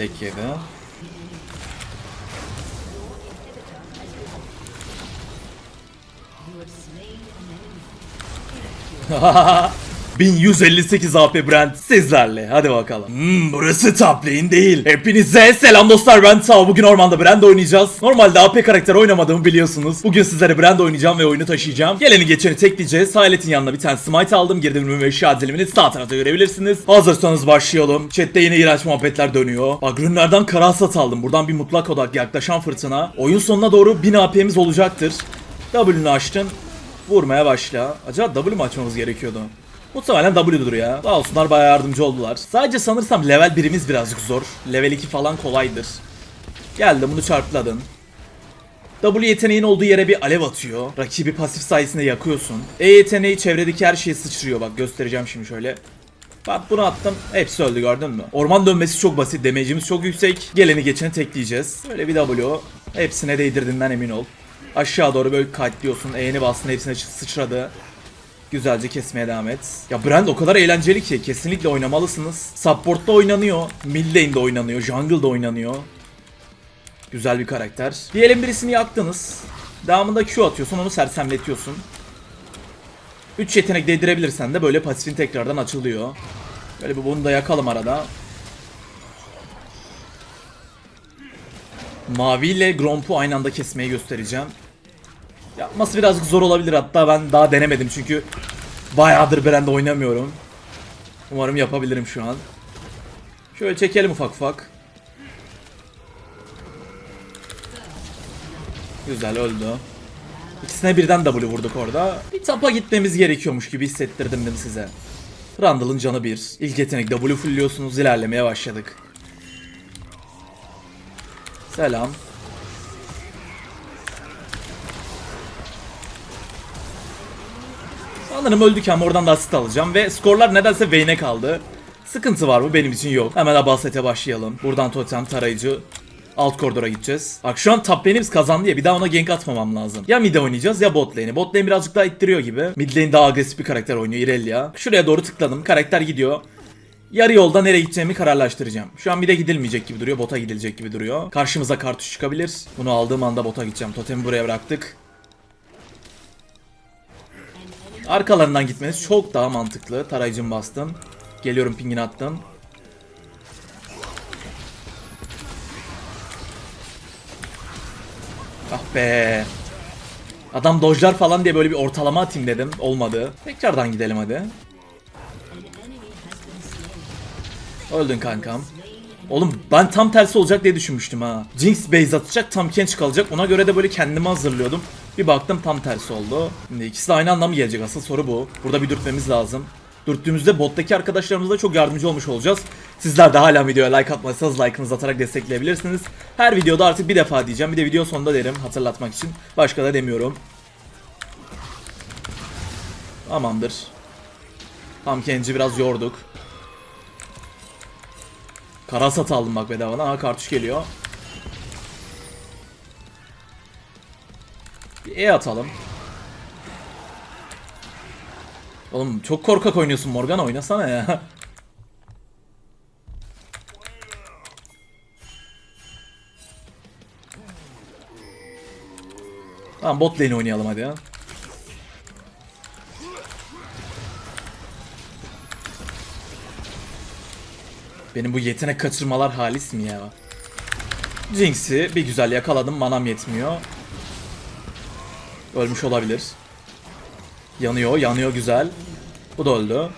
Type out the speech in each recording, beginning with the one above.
Tek yedi. You have slain an enemy. 1158 AP Brand sizlerle. Hadi bakalım. Hmm, burası top lane değil. Hepinize selam dostlar ben Tao. Bugün ormanda Brand oynayacağız. Normalde AP karakter oynamadığımı biliyorsunuz. Bugün sizlere Brand oynayacağım ve oyunu taşıyacağım. Geleni geçeni tekleyeceğiz. Hayalet'in yanına bir tane smite aldım. Girdim ve eşya dilimini sağ tarafta görebilirsiniz. Hazırsanız başlayalım. Chat'te yine iğrenç muhabbetler dönüyor. Bak ürünlerden kara hasat aldım. Buradan bir mutlak odak yaklaşan fırtına. Oyun sonuna doğru 1000 AP'miz olacaktır. W'nu açtın. Vurmaya başla. Acaba W mu açmamız gerekiyordu? Muhtemelen W'dur ya. Sağ olsunlar bayağı yardımcı oldular. Sadece sanırsam level 1'imiz birazcık zor. Level 2 falan kolaydır. Geldi bunu çarpladın. W yeteneğin olduğu yere bir alev atıyor. Rakibi pasif sayesinde yakıyorsun. E yeteneği çevredeki her şeyi sıçrıyor bak göstereceğim şimdi şöyle. Bak bunu attım. Hepsi öldü gördün mü? Orman dönmesi çok basit. Damage'imiz çok yüksek. Geleni geçeni tekleyeceğiz. Böyle bir W. Hepsine değdirdiğinden emin ol. Aşağı doğru böyle kayıtlıyorsun. E'ni bastın hepsine sıçradı. Güzelce kesmeye devam et. Ya Brand o kadar eğlenceli ki kesinlikle oynamalısınız. Support'ta oynanıyor, mid lane'de oynanıyor, jungle'da oynanıyor. Güzel bir karakter. Diyelim birisini yaktınız. Devamında Q atıyorsun, onu sersemletiyorsun. 3 yetenek değdirebilirsen de böyle pasifin tekrardan açılıyor. Böyle bir bunu da yakalım arada. Mavi ile Gromp'u aynı anda kesmeyi göstereceğim. Yapması birazcık zor olabilir hatta ben daha denemedim çünkü bayağıdır Brand'de oynamıyorum. Umarım yapabilirim şu an. Şöyle çekelim ufak ufak. Güzel öldü. İkisine birden W vurduk orada. Bir tapa gitmemiz gerekiyormuş gibi hissettirdim değil mi size? Randall'ın canı bir. İlk yetenek W fullliyorsunuz ilerlemeye başladık. Selam. Sanırım öldük ama oradan da asist alacağım ve skorlar nedense Vayne'e kaldı. Sıkıntı var mı? Benim için yok. Hemen Abaset'e başlayalım. Buradan totem tarayıcı alt koridora gideceğiz. Bak şu an top lane'imiz kazandı ya bir daha ona gank atmamam lazım. Ya mid'e oynayacağız ya bot lane'i. Bot lane birazcık daha ittiriyor gibi. Mid lane daha agresif bir karakter oynuyor Irelia. Şuraya doğru tıkladım. Karakter gidiyor. Yarı yolda nereye gideceğimi kararlaştıracağım. Şu an mid'e gidilmeyecek gibi duruyor. Bota gidilecek gibi duruyor. Karşımıza kartuş çıkabilir. Bunu aldığım anda bota gideceğim. Totemi buraya bıraktık. Arkalarından gitmeniz çok daha mantıklı. Tarayıcım bastım. Geliyorum pingini attım. Ah be. Adam dojlar falan diye böyle bir ortalama atayım dedim. Olmadı. Tekrardan gidelim hadi. Öldün kankam. Oğlum ben tam tersi olacak diye düşünmüştüm ha. Jinx base atacak tam Kench kalacak. Ona göre de böyle kendimi hazırlıyordum. Bir baktım tam tersi oldu. Şimdi ikisi de aynı anda mı gelecek asıl soru bu. Burada bir dürtmemiz lazım. Dürttüğümüzde bottaki arkadaşlarımıza çok yardımcı olmuş olacağız. Sizler de hala videoya like atmazsanız like'ınızı atarak destekleyebilirsiniz. Her videoda artık bir defa diyeceğim. Bir de video sonunda derim hatırlatmak için. Başka da demiyorum. Tamamdır. Tam Kench'i biraz yorduk. Karasat aldım bak bedavadan. Aha kartuş geliyor. Bir E atalım. Oğlum çok korkak oynuyorsun Morgan oynasana ya. Tamam bot lane oynayalım hadi ya. Benim bu yetenek kaçırmalar halis mi ya? Jinx'i bir güzel yakaladım manam yetmiyor. Ölmüş olabilir. Yanıyor, yanıyor güzel. Bu da öldü.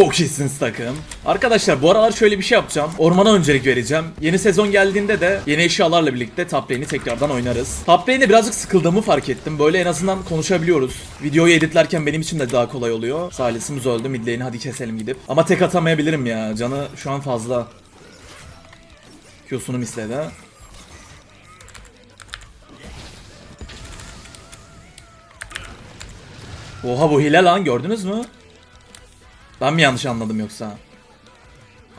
Çok iyisiniz takım. Arkadaşlar bu aralar şöyle bir şey yapacağım. Ormana öncelik vereceğim. Yeni sezon geldiğinde de yeni eşyalarla birlikte top tekrardan oynarız. Top lane'de birazcık sıkıldığımı fark ettim. Böyle en azından konuşabiliyoruz. Videoyu editlerken benim için de daha kolay oluyor. Salisimiz öldü. Mid lane'i hadi keselim gidip. Ama tek atamayabilirim ya. Canı şu an fazla. Q'sunu misledi. Oha bu hile lan gördünüz mü? Ben mi yanlış anladım yoksa?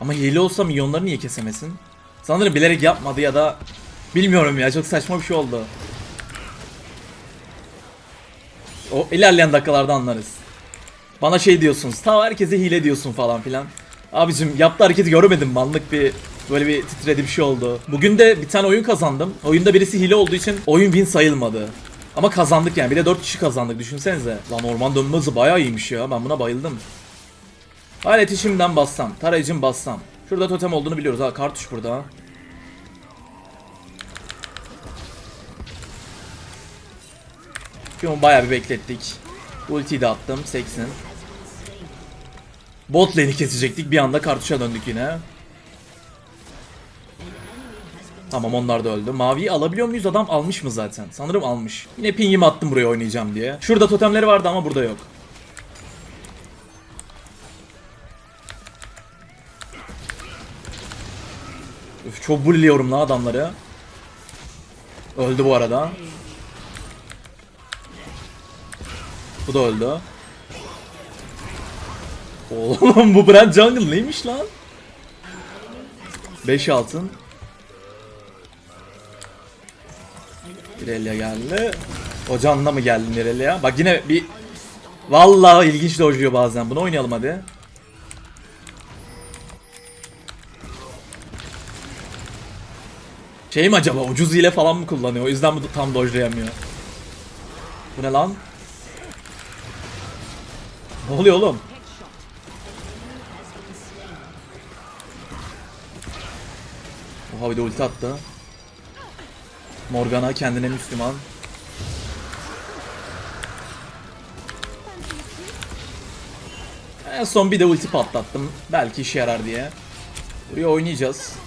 Ama hile olsa milyonları niye kesemesin? Sanırım bilerek yapmadı ya da bilmiyorum ya çok saçma bir şey oldu. O ilerleyen dakikalarda anlarız. Bana şey diyorsunuz. Ta herkese hile diyorsun falan filan. Abicim yaptığı hareketi göremedim mi? Anlık bir böyle bir titredi bir şey oldu. Bugün de bir tane oyun kazandım. Oyunda birisi hile olduğu için oyun win sayılmadı. Ama kazandık yani. Bir de 4 kişi kazandık düşünsenize. Lan orman dönme hızı bayağı iyiymiş ya. Ben buna bayıldım. Aleti şimdiden bassam. Tarayıcım bassam. Şurada totem olduğunu biliyoruz. Ha kartuş burada. Piyon bayağı bir beklettik. Ultiyi de attım. Seksin. Bot lane'i kesecektik. Bir anda kartuşa döndük yine. Tamam onlar da öldü. Maviyi alabiliyor muyuz? Adam almış mı zaten? Sanırım almış. Yine pingimi attım buraya oynayacağım diye. Şurada totemleri vardı ama burada yok. Üf, çok bulliyorum lan adamları. Öldü bu arada. Bu da öldü. Oğlum bu brand jungle neymiş lan? 5 altın. Irelia geldi. O canla mı geldin Irelia? Bak yine bir... Vallahi ilginç dojluyor bazen. Bunu oynayalım hadi. Şey mi acaba ucuz hile falan mı kullanıyor? O yüzden bu tam dojlayamıyor. Bu ne lan? Ne oluyor oğlum? Oha bir de ulti attı. Morgana kendine Müslüman. En son bir de ulti patlattım. Belki işe yarar diye. Buraya oynayacağız.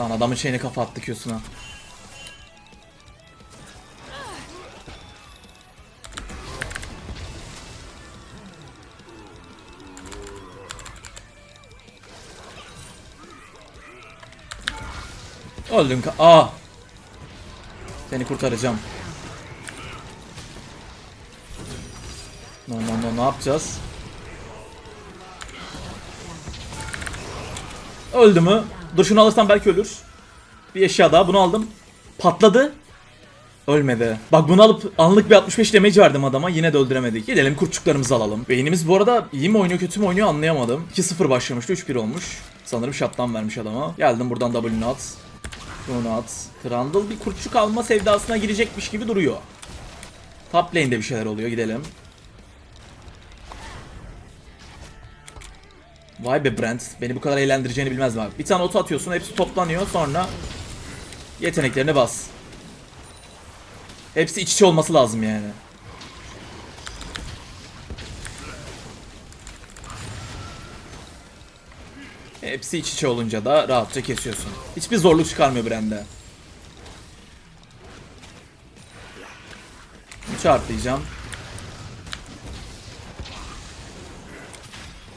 Lan adamın şeyini kafa attı Q'suna. Öldün ka- Aa. Seni kurtaracağım. No no no ne yapacağız? Öldü mü? Dur şunu alırsam belki ölür. Bir eşya daha bunu aldım. Patladı. Ölmedi. Bak bunu alıp anlık bir 65 damage verdim adama yine de öldüremedik. Gidelim kurtçuklarımızı alalım. Beynimiz bu arada iyi mi oynuyor kötü mü oynuyor anlayamadım. 2-0 başlamıştı 3-1 olmuş. Sanırım shutdown vermiş adama. Geldim buradan W'nu at. Şunu at. Trundle bir kurtçuk alma sevdasına girecekmiş gibi duruyor. Top lane'de bir şeyler oluyor gidelim. Vay be Brent. Beni bu kadar eğlendireceğini bilmezdim abi. Bir tane oto atıyorsun hepsi toplanıyor sonra yeteneklerine bas. Hepsi iç içe olması lazım yani. Hepsi iç içe olunca da rahatça kesiyorsun. Hiçbir zorluk çıkarmıyor Brand'e. Çarplayacağım.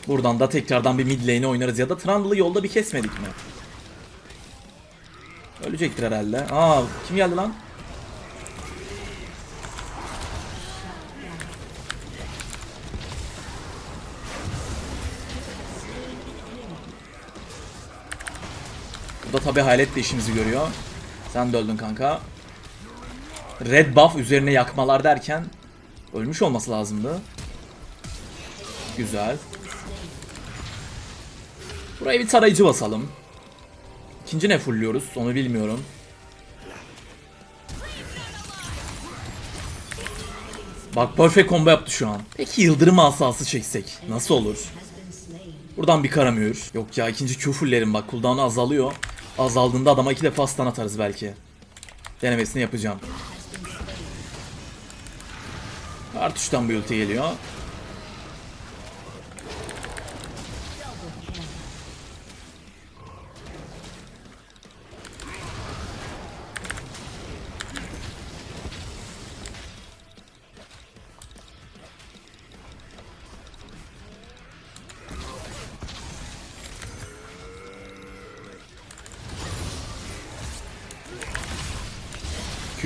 Buradan da tekrardan bir mid lane'i oynarız ya da Trundle'ı yolda bir kesmedik mi? Ölecektir herhalde. Aa kim geldi lan? Da tabi hayalet de işimizi görüyor. Sen de öldün kanka. Red buff üzerine yakmalar derken ölmüş olması lazımdı. Güzel. Buraya bir tarayıcı basalım. İkinci ne fullüyoruz onu bilmiyorum. Bak perfect combo yaptı şu an. Peki yıldırım asası çeksek nasıl olur? Buradan bir karamıyor. Yok ya ikinci Q fullerim bak cooldown azalıyor. Azaldığında adama iki defa stun atarız belki. Denemesini yapacağım. Kartuştan bir ulti geliyor.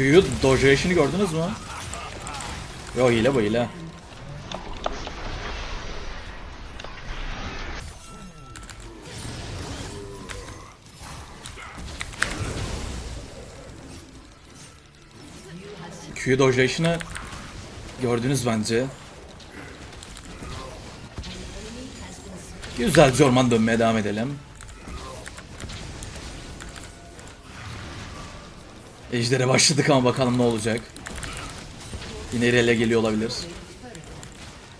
Q'yu dojayışını gördünüz mü? Yo hile bu hile. Q dojayışını Gördünüz bence. Güzelce orman dönmeye devam edelim. Ejder'e başladık ama bakalım ne olacak. Yine ele geliyor olabilir.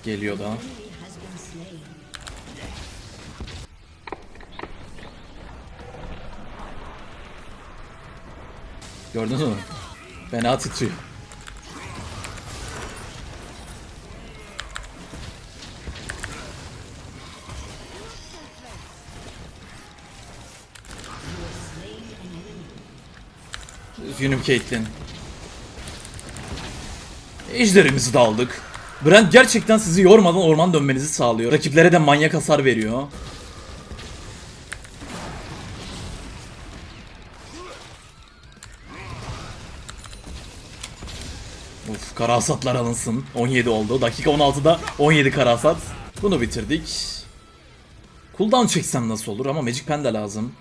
Geliyor da. Gördünüz mü? Fena titriyor. Caitlyn. Ejderimizi de aldık. Brent gerçekten sizi yormadan orman dönmenizi sağlıyor. Rakiplere de manyak hasar veriyor. Uf kara hasatlar alınsın. 17 oldu. Dakika 16'da 17 kara hasat. Bunu bitirdik. Cooldown çeksem nasıl olur ama Magic Pen de lazım.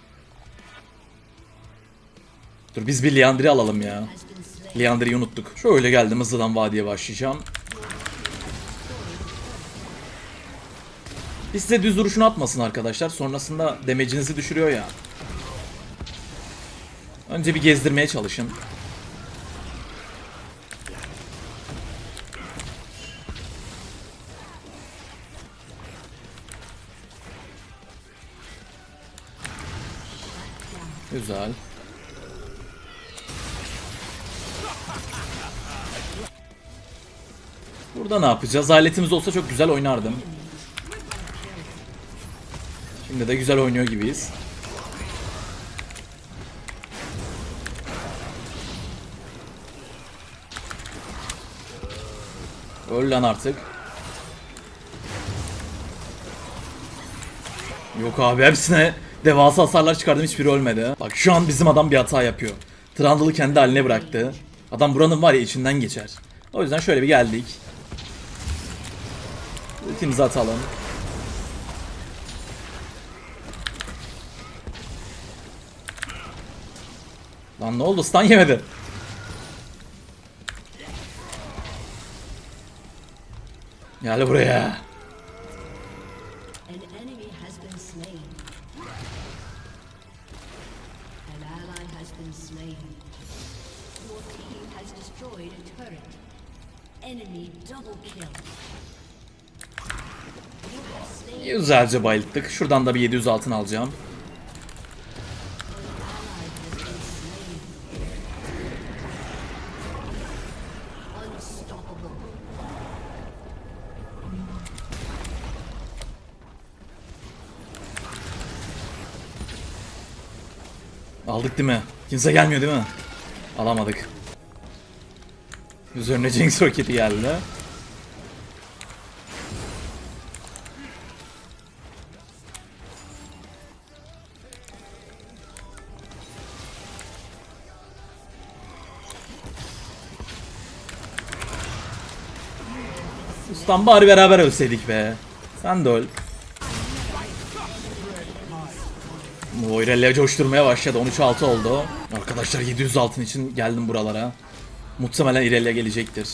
Dur biz bir Liandry alalım ya. Liandry'i unuttuk. Şöyle geldim hızlıdan vadiye başlayacağım. Bir size düz duruşunu atmasın arkadaşlar. Sonrasında damage'inizi düşürüyor ya. Önce bir gezdirmeye çalışın. Güzel. Burada ne yapacağız? Aletimiz olsa çok güzel oynardım. Şimdi de güzel oynuyor gibiyiz. Öl lan artık. Yok abi hepsine devasa hasarlar çıkardım hiçbiri ölmedi. Bak şu an bizim adam bir hata yapıyor. Trundle'ı kendi haline bıraktı. Adam buranın var ya içinden geçer. O yüzden şöyle bir geldik. Ultimizi atalım. Lan ne oldu? Stun yemedi. Gel buraya. Enemy double kill. Güzelce bayılttık. Şuradan da bir 700 altın alacağım. Aldık değil mi? Kimse gelmiyor değil mi? Alamadık. Üzerine Jinx roketi geldi. Ustam bari beraber ölseydik be. Sen de öl. Moirelle coşturmaya başladı. 13-6 oldu. Arkadaşlar 700 altın için geldim buralara. Muhtemelen Irelia gelecektir.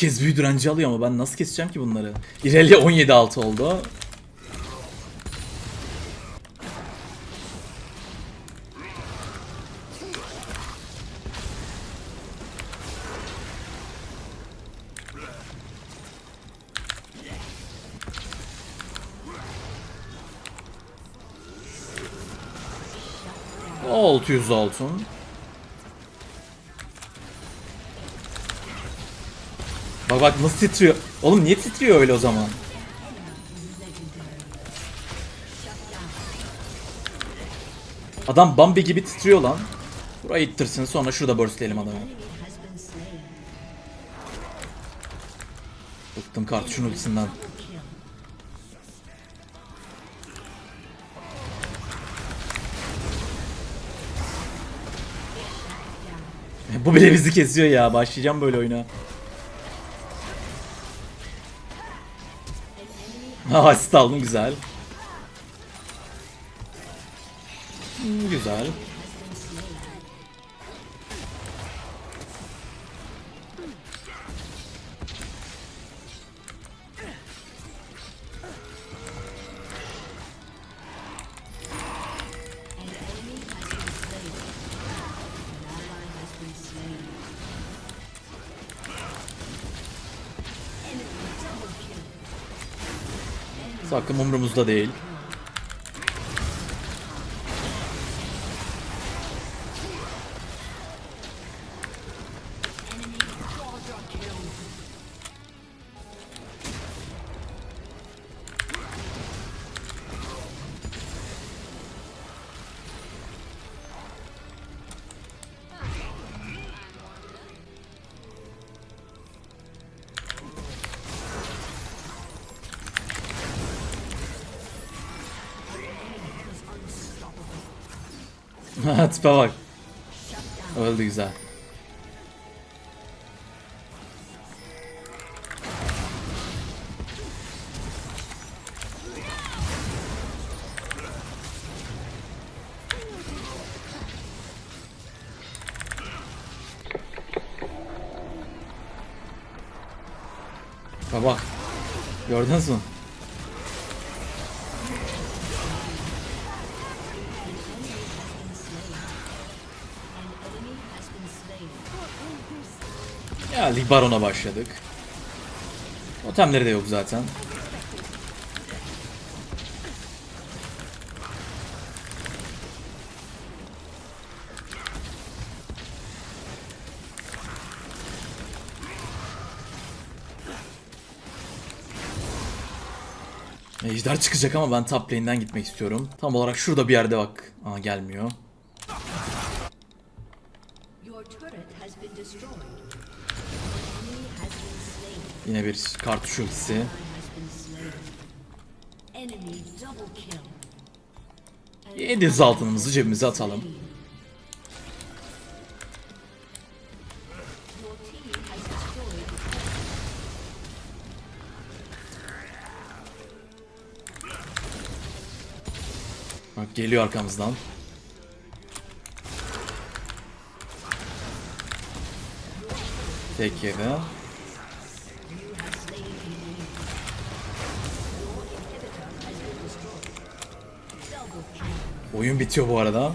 Herkes büyü direnci alıyor ama ben nasıl keseceğim ki bunları? Irelia 17-6 oldu. O 600 altın. Bak bak nasıl titriyor. Oğlum niye titriyor öyle o zaman? Adam Bambi gibi titriyor lan. Burayı ittirsin sonra şurada burstleyelim adamı. Bıktım kartuşun ultisinden. Kill. Bu bile bizi kesiyor ya. Başlayacağım böyle oyuna. Ha asist aldım güzel. Hmm, güzel. Sakın umurumuzda değil. Tipe bak. Öldü güzel. Bak bak. Gördünüz mü? Geldik Baron'a başladık. Totemleri de yok zaten. Ejder çıkacak ama ben top gitmek istiyorum. Tam olarak şurada bir yerde bak. Aa gelmiyor. Yine bir kartuş ultisi. Yediz altınımızı cebimize atalım. Bak geliyor arkamızdan. Tek yedi. Oyun bitiyor bu arada.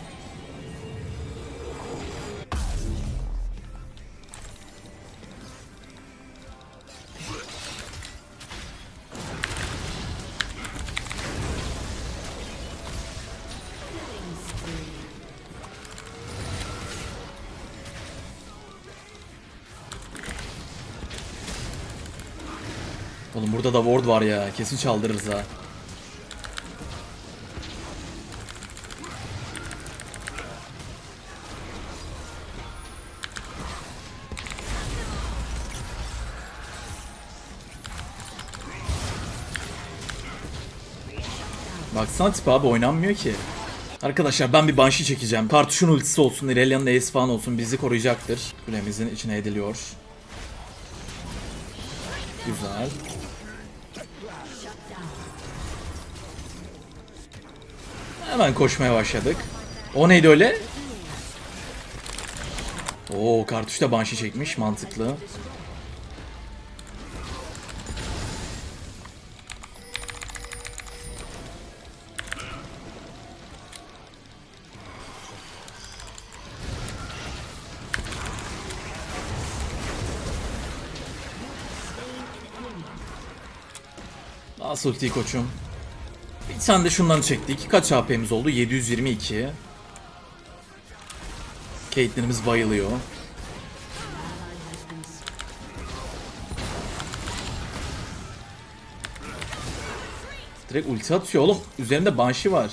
Oğlum burada da ward var ya. Kesin çaldırırız ha. Baksana tip abi oynanmıyor ki. Arkadaşlar ben bir Banshee çekeceğim. Kartuşun ultisi olsun, Irelia'nın ace falan olsun bizi koruyacaktır. Kulemizin içine ediliyor. Güzel. Hemen koşmaya başladık. O neydi öyle? Oo kartuşta Banshee çekmiş mantıklı. Nasıl ultiyi koçum? Bir tane de şundan çektik. Kaç HP'miz oldu? 722. Caitlyn'imiz bayılıyor. Direkt ulti atıyor oğlum. Üzerinde Banshee var.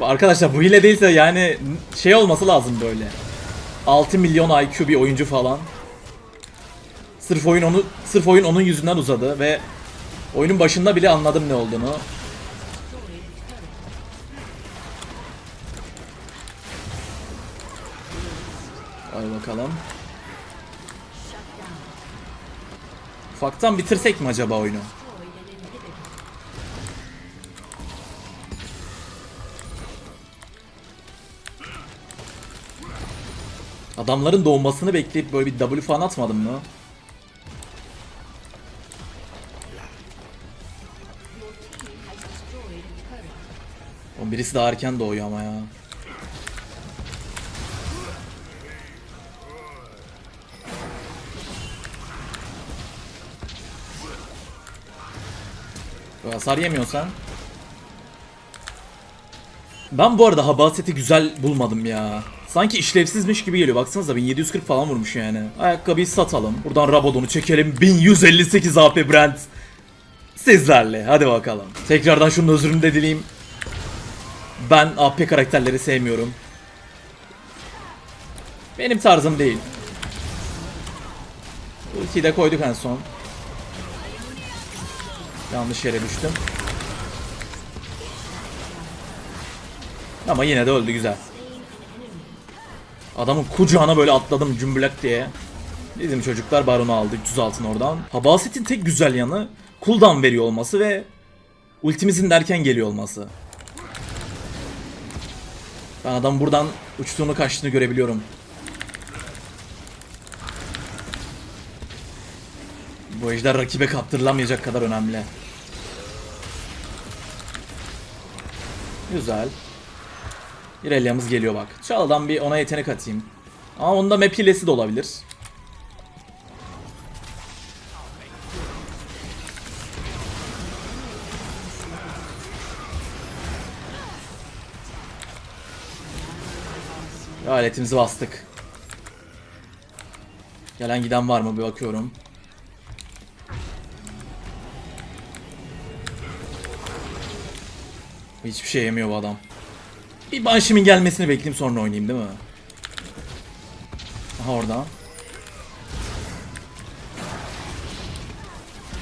Arkadaşlar bu hile değilse yani şey olması lazım böyle. 6 milyon IQ bir oyuncu falan. Sırf oyun onu sırf oyun onun yüzünden uzadı ve oyunun başında bile anladım ne olduğunu. Hadi bakalım. Ufaktan bitirsek mi acaba oyunu? Adamların doğmasını bekleyip böyle bir W falan atmadım mı? O birisi daha erken doğuyor ama ya. Hasar yemiyorsan. Ben bu arada Habaseti güzel bulmadım ya. Sanki işlevsizmiş gibi geliyor. Baksanıza 1740 falan vurmuş yani. Ayakkabıyı satalım. Buradan Rabadon'u çekelim. 1158 AP Brand. Sizlerle. Hadi bakalım. Tekrardan şunun özrünü de dileyim. Ben AP karakterleri sevmiyorum. Benim tarzım değil. Ultiyi de koyduk en son. Yanlış yere düştüm. Ama yine de öldü güzel. Adamın kucağına böyle atladım cümbülek diye. Bizim çocuklar baronu aldı 300 altın oradan. Habaset'in tek güzel yanı cooldown veriyor olması ve ultimizin derken geliyor olması. Ben adam buradan uçtuğunu kaçtığını görebiliyorum. Bu ejder rakibe kaptırılamayacak kadar önemli. Güzel. İrelia'mız geliyor bak. Çaldan bir ona yetenek atayım. Ama onda map hilesi de olabilir. Aletimizi bastık. Gelen giden var mı bir bakıyorum. Hiçbir şey yemiyor bu adam. Bir Banshee'min gelmesini bekleyeyim sonra oynayayım değil mi? Aha orada.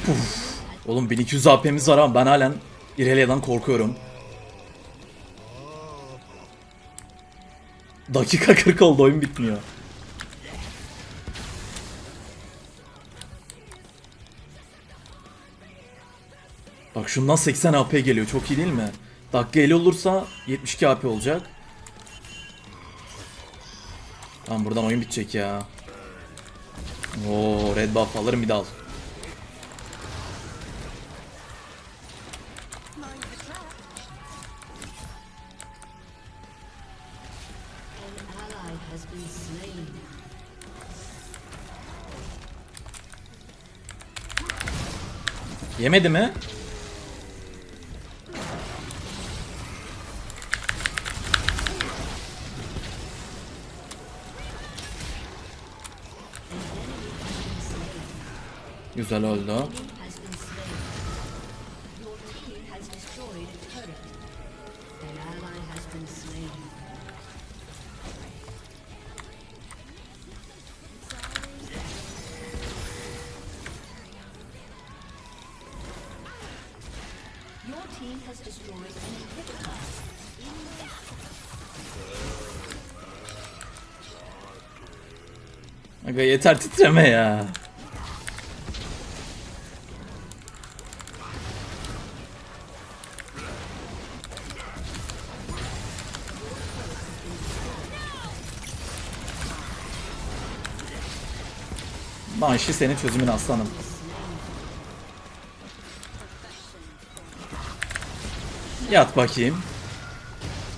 Uf. Oğlum 1200 AP'miz var ama ben halen Irelia'dan korkuyorum. Dakika 40 oldu oyun bitmiyor. Bak şundan 80 AP geliyor çok iyi değil mi? Dakika 50 olursa 72 AP olacak. Tamam buradan oyun bitecek ya. Oo red buff alırım bir dal. Yemedi mi? An inhibitor. Aga yeter titreme ya. Banshee senin çözümün aslanım. Yat bakayım.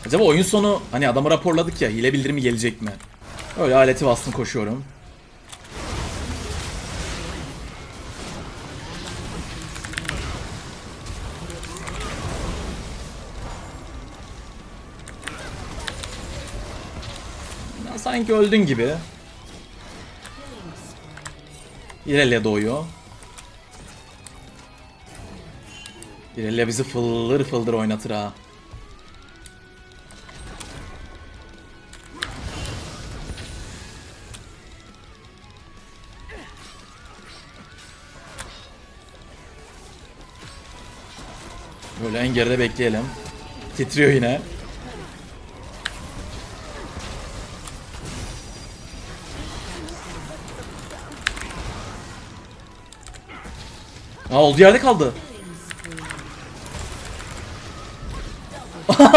Acaba oyun sonu hani adamı raporladık ya hile bildirimi gelecek mi? Öyle aleti bastım koşuyorum. Sanki öldün gibi. İrelia doğuyor. İrelia bizi fıldır fıldır oynatır ha. Böyle en geride bekleyelim. Titriyor yine. Aa olduğu yerde kaldı.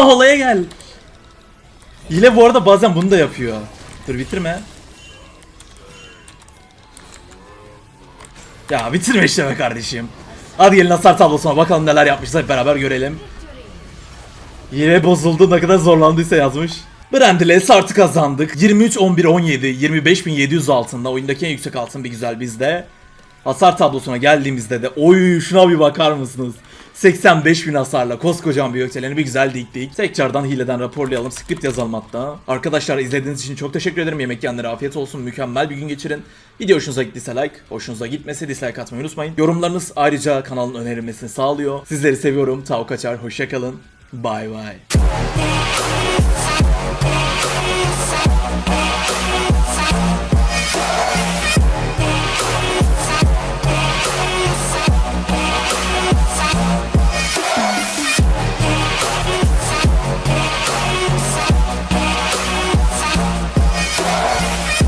Olaya gel. Hile bu arada bazen bunu da yapıyor. Dur bitirme. Ya bitirme işte be kardeşim. Hadi gelin hasar tablosuna bakalım neler yapmışlar hep beraber görelim. Yine bozuldu ne kadar zorlandıysa yazmış. Brand ile artı kazandık. 23 11 17 25700 altında oyundaki en yüksek altın bir güzel bizde. Hasar tablosuna geldiğimizde de oy şuna bir bakar mısınız? 85 bin hasarla koskocaman bir gökdeleni bir güzel diktik. Tekrardan hileden raporlayalım, script yazalım hatta. Arkadaşlar izlediğiniz için çok teşekkür ederim. Yemek yiyenlere afiyet olsun, mükemmel bir gün geçirin. Video hoşunuza gittiyse like, hoşunuza gitmese dislike atmayı unutmayın. Yorumlarınız ayrıca kanalın önerilmesini sağlıyor. Sizleri seviyorum. Tao kaçar, hoşçakalın. Bye bye.